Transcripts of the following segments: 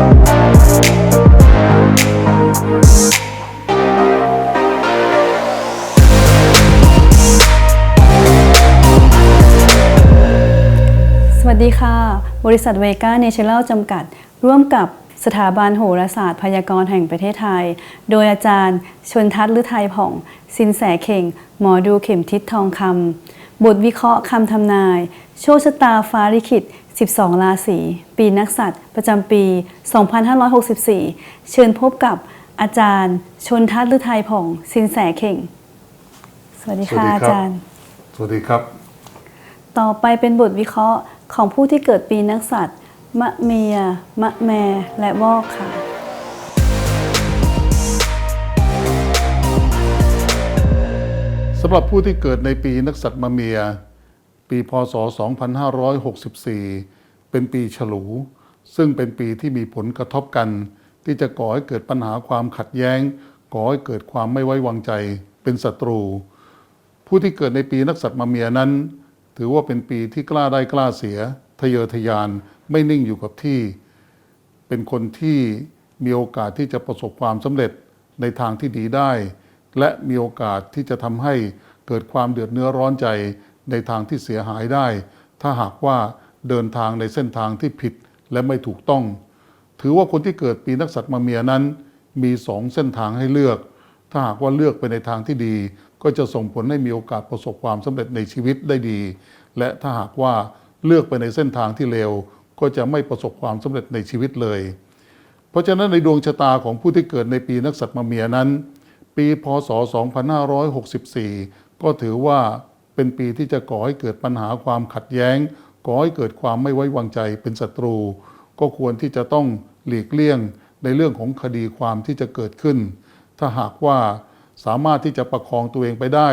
สวัสดีค่ะ บริษัทเวก้าเนเชอรัลจำกัด ร่วมกับสถาบันโหราศาสตร์พยากรณ์แห่งประเทศไทย โดยอาจารย์ ชนทัศน์ฤทัยผ่อง สินแสเข่ง หมอดูเข็มทิศทองคำบทวิเคราะห์คำทำนาย โชคชะตาฟ้าลิขิต 12 ราศี ปีนักษัตริย์ประจำปี 2564 เชิญพบกับอาจารย์ ชนทัศน์ฤทัยผ่องสินแสเข่ง สวัสดีค่ะสวัสดีครับอาจารย์ สวัสดีครับ ต่อไปเป็นบทวิเคราะห์ของผู้ที่เกิดปีนักษัตริย์มะเมีย มะแม และวอกค่ะสำหรับผู้ที่เกิดในปีนักษัตริย์มะเมีย ปีพศ 2564 เป็นปีฉลู ซึ่งเป็นปีที่มีผลกระทบกัน ที่จะก่อให้เกิดปัญหาความขัดแย้ง ก่อให้เกิดความไม่ไว้วางใจเป็นศัตรู ผู้ที่เกิดในปีนักษัตริย์มะเมียนั้น ถือว่าเป็นปีที่กล้าได้กล้าเสีย ทะเยอทะยานไม่นิ่งอยู่กับที่ เป็นคนที่มีโอกาสที่จะประสบความสำเร็จในทางที่ดีได้ และมีโอกาสที่จะทำให้เกิดความเดือดเนื้อร้อนใจ ในทางที่เสียหายได้ ถ้าหากว่าเดินทางในเส้นทางที่ผิดและไม่ถูกต้อง ถือว่าคนที่เกิดปีนักษัตริย์มาเมียนั้น มีสองเส้นทางให้เลือก ถ้าหากว่าเลือกไปในทางที่ดี ก็จะส่งผลให้มีโอกาสประสบความสำเร็จในชีวิตได้ดี และถ้าหากว่าเลือกไปในเส้นทางที่เลวก็จะไม่ประสบความสำเร็จในชีวิตเลย เพราะฉะนั้นในดวงชะตาของผู้ที่เกิดในปีนักษัตริย์มะเมียนั้น ปีพศ 2564 ก็ถือว่า เป็นปีที่จะก่อให้เกิดปัญหาความขัดแย้ง ก่อให้เกิดความไม่ไว้วางใจเป็นศัตรู ก็ควรที่จะต้องหลีกเลี่ยงในเรื่องของคดีความที่จะเกิดขึ้น ถ้าหากว่าสามารถที่จะประคองตัวเองไปได้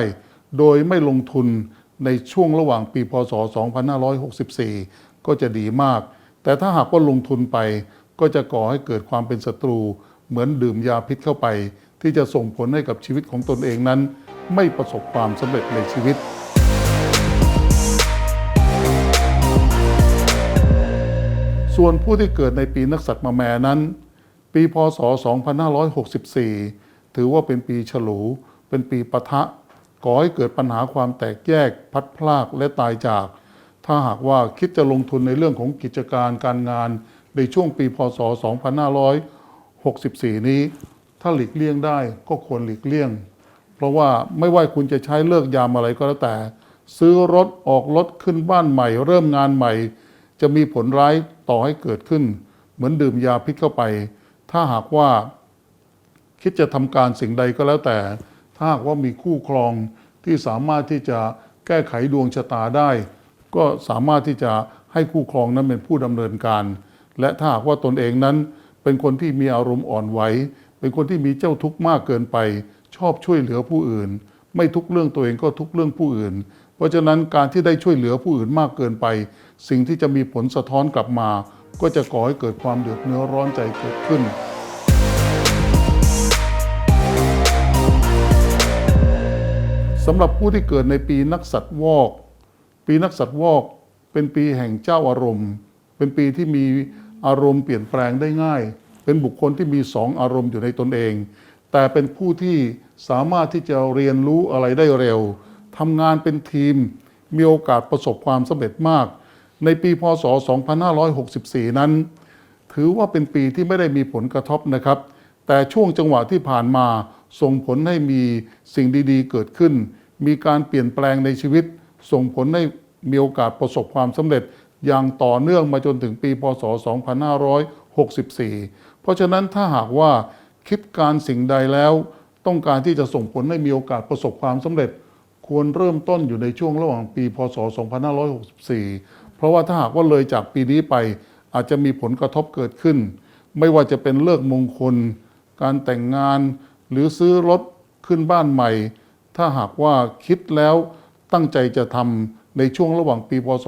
โดยไม่ลงทุนในช่วงระหว่างปีพศ 2564 ก็จะดีมาก แต่ถ้าหากว่าลงทุนไปก็จะก่อให้เกิดความเป็นศัตรู เหมือนดื่มยาพิษเข้าไป ที่จะส่งผลให้กับชีวิตของตนเองนั้น ไม่ประสบความสำเร็จในชีวิต ส่วนผู้ที่เกิดในปีนักษัตริย์มะแม่นั้น ปีพศ 2564 ถือว่าเป็นปีฉลู เป็นปีปะทะก่อให้เกิดปัญหาความแตกแยก พัดพลากและตายจาก ถ้าหากว่าคิดจะลงทุนในเรื่องของกิจการการงาน ในช่วงปีพศ 2564 นี้ ถ้าหลีกเลี่ยงได้ก็ควรหลีกเลี่ยง เพราะว่าไม่ว่าคุณจะใช้เลิกยามอะไรก็แล้วแต่ ซื้อรถออกรถขึ้นบ้านใหม่ เริ่มงานใหม่ จะมีผลร้ายต่อให้เกิดขึ้น เหมือนดื่มยาพิษเข้าไป ถ้าหากว่าคิดจะทำการสิ่งใดก็แล้วแต่ ถ้าหากว่ามีคู่ครองที่สามารถที่จะแก้ไขดวงชะตาได้ ก็สามารถที่จะให้คู่ครองนั้นเป็นผู้ดำเนินการ และถ้าหากว่าตนเองนั้นเป็นคนที่มีอารมณ์อ่อนไหวเป็นคนที่มีเจ้าทุกข์มากเกินไป ชอบช่วยเหลือผู้อื่น ไม่ทุกเรื่องตัวเองก็ทุกเรื่องผู้อื่น เพราะฉะนั้นการที่ได้ช่วยเหลือผู้อื่นมากเกินไป สิ่งที่จะมีผลสะท้อนกลับมา ก็จะก่อให้เกิดความเดือดเนื้อร้อนใจเกิดขึ้นสำหรับผู้ที่เกิดในปีนักสัตว์วอก ปีนักสัตว์วอกเป็นปีแห่งเจ้าอารมณ์ เป็นปีที่มีอารมณ์เปลี่ยนแปลงได้ง่าย เป็นบุคคลที่มีสองอารมณ์อยู่ในตนเอง แต่เป็นผู้ที่สามารถที่จะเรียนรู้อะไรได้เร็ว ทำงานเป็นทีม มีโอกาสประสบความสำเร็จมาก ในปีพศ 2564 นั้น ถือว่าเป็นปีที่ไม่ได้มีผลกระทบนะครับ แต่ช่วงจังหวะที่ผ่านมาส่งผลให้มีสิ่งดีๆ เกิดขึ้น มีการเปลี่ยนแปลงในชีวิต ส่งผลให้มีโอกาสประสบความสำเร็จอย่างต่อเนื่องมาจนถึงปีพศ 2564 เพราะฉะนั้นถ้าหากว่าคิดการสิ่งใดแล้ว ต้องการที่จะส่งผลให้มีโอกาสประสบความสำเร็จ ควรเริ่มต้นอยู่ในช่วงระหว่างปี พศ 2564 เพราะว่าถ้าหากว่าเลยจากปีนี้ไปอาจจะมีผลกระทบเกิดขึ้น ไม่ว่าจะเป็นเลิกมงคล การแต่งงาน หรือซื้อรถขึ้นบ้านใหม่ ถ้าหากว่าคิดแล้วตั้งใจจะทำในช่วงระหว่างปี พศ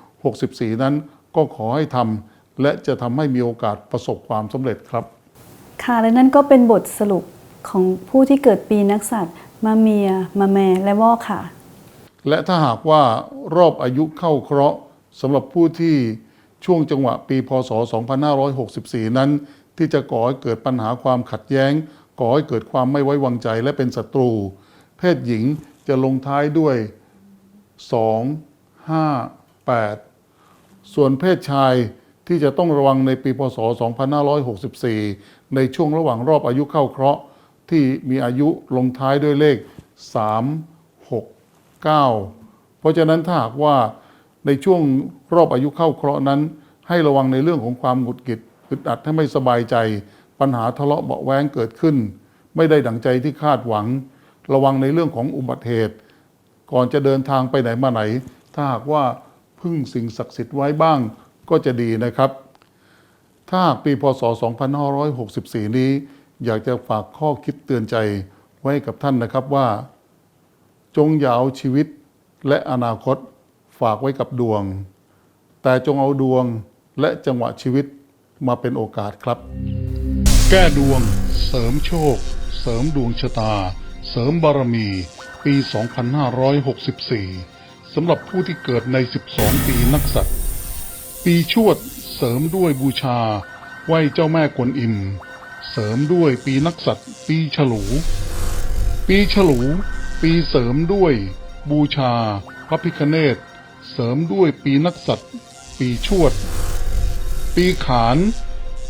2564 นั้นก็ขอให้ทำและจะทำให้มีโอกาสประสบความสำเร็จครับ ค่ะและนั่นก็เป็นบทสรุป ของผู้ที่เกิดปีนักษัตริย์มาเมีย มาแมและวอกค่ะ และถ้าหากว่ารอบอายุเข้าเคราะห์สำหรับผู้ที่ช่วงจังหวะปีพศ 2564 นั้น ที่จะก่อให้เกิดปัญหาความขัดแย้ง ก่อให้เกิดความไม่ไว้วางใจและเป็นศัตรู เพศหญิงจะลงท้ายด้วย 2 5 8 ส่วนเพศชายที่จะต้องระวังในปีพศ 2564 ในช่วงระหว่างรอบอายุเข้าเคราะห์ ที่มีอายุลงท้ายด้วยเลข 3 6 9 เพราะฉะนั้นถ้าหากว่าในช่วงรอบอายุเข้าเคราะห์นั้น ให้ระวังในเรื่องของความหงุดหงิดอึดอัดให้ไม่สบายใจ ปัญหาทะเลาะเบาแว้งเกิดขึ้น ไม่ได้ดังใจที่คาดหวัง ระวังในเรื่องของอุบัติเหตุ ก่อนจะเดินทางไปไหนมาไหน ถ้าหากว่าพึ่งสิ่งศักดิ์สิทธิ์ไว้บ้างก็จะดีนะครับ ถ้าหากปีพศ 2564 นี้ อยากจะฝากข้อคิดเตือนใจไว้กับท่านนะครับว่า จงอย่าเอาชีวิตและอนาคตฝากไว้กับดวง แต่จงเอาดวงและจังหวะชีวิตมาเป็นโอกาสครับ แก้ดวง เสริมโชค เสริมดวงชะตา เสริมบารมี ปี 2564 สำหรับผู้ที่เกิดใน 12 ปีนักษัตริย์ปีชวดเสริมด้วยบูชา ไหว้เจ้าแม่กวนอิม เสริมด้วยปีนักษัตริย์ ปีฉลู ปีฉลู ปีเสริมด้วย บูชา พระพิคเนตเสริมด้วยปีนักษัตริย์ ปีชวด ปีขาน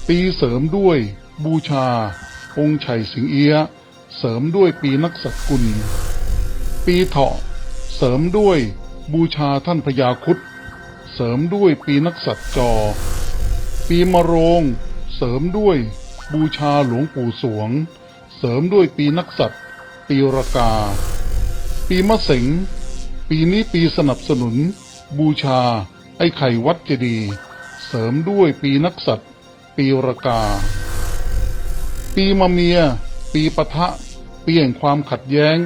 ปีเสริมด้วย บูชา องค์ไฉสิงเอียเสริมด้วยปีนักษัตริย์กุล ปีเถาะ เสริมด้วยบูชาท่านพญาคุดเสริมด้วยปีนักษัตริย์จอ ปีมะโรง เสริมด้วย บูชาหลวงปู่สวง เสริมด้วยปีนักษัตริย์ ปีรากา ปีมะเสงปีนี้ปีสนับสนุน บูชา ไอ้ไข่วัดเจดีเสริมด้วยปีนักษัตริย์ ปีรากา ปีมะเมีย ปีปะทะ เปีแห่งความขัดแย้ง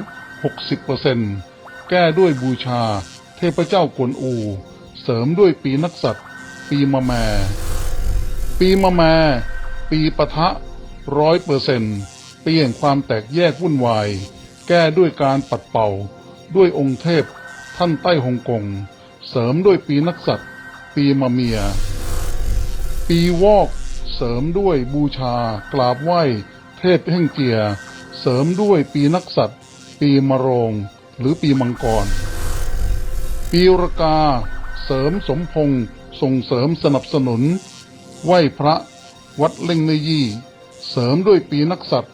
60%แก้ด้วยบูชา เทพเจ้ากวนอู เสริมด้วยปีนักษัตริย์ ปีมะแม ปีมะแม ปีปะทะร้อยเปอร์เซนปีแห่งความแตกแยกวุ่นวาย แก้ด้วยการปัดเป่า ด้วยองค์เทพ ท่านใต้ฮ่องกง เสริมด้วยปีนักษัตริย์ ปีมะเมีย ปีวอก เสริมด้วยบูชากราบไหว้ เทพแห่งเจีย เสริมด้วยปีนักษัตริย์ ปีมะโรง หรือปีมังกร ปีรกา เสริมสมพงษ์ส่งเสริมสนับสนุน ไหว้พระ วัดเล่งเนยี่ เสริมด้วยปีนักษัตริย์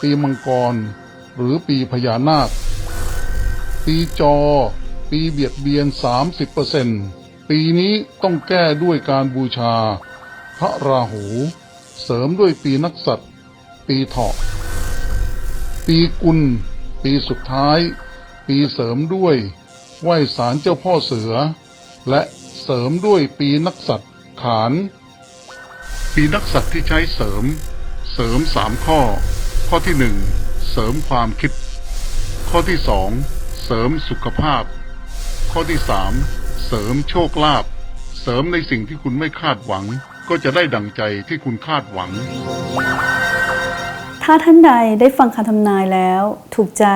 ปีมังกร หรือปีพญานาค ปีจอ ปีเบียดเบียน 30%ปเซนปีนี้ต้องแก้ด้วยการบูชา พระราหู เสริมด้วยปีนักษัตริย์ ปีเถาะ ปีกุล ปีสุดท้าย ปีเสริมด้วย ไหว้ศาลเจ้าพ่อเสือ และเสริมด้วยปีนักษัตริย์ขาน ปีนักษัตริย์ที่ใช้เสริม เสริมสามข้อ ข้อที่หนึ่งเสริมความคิด ข้อที่สองเสริมสุขภาพ ข้อที่สามเสริมโชคลาภเสริมในสิ่งที่คุณไม่คาดหวัง ก็จะได้ดังใจที่คุณคาดหวัง ถ้าท่านใดได้ฟังคำทำนายแล้ว ถูกใจ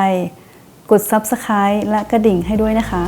กด Subscribe และกระดิ่งให้ด้วยนะคะ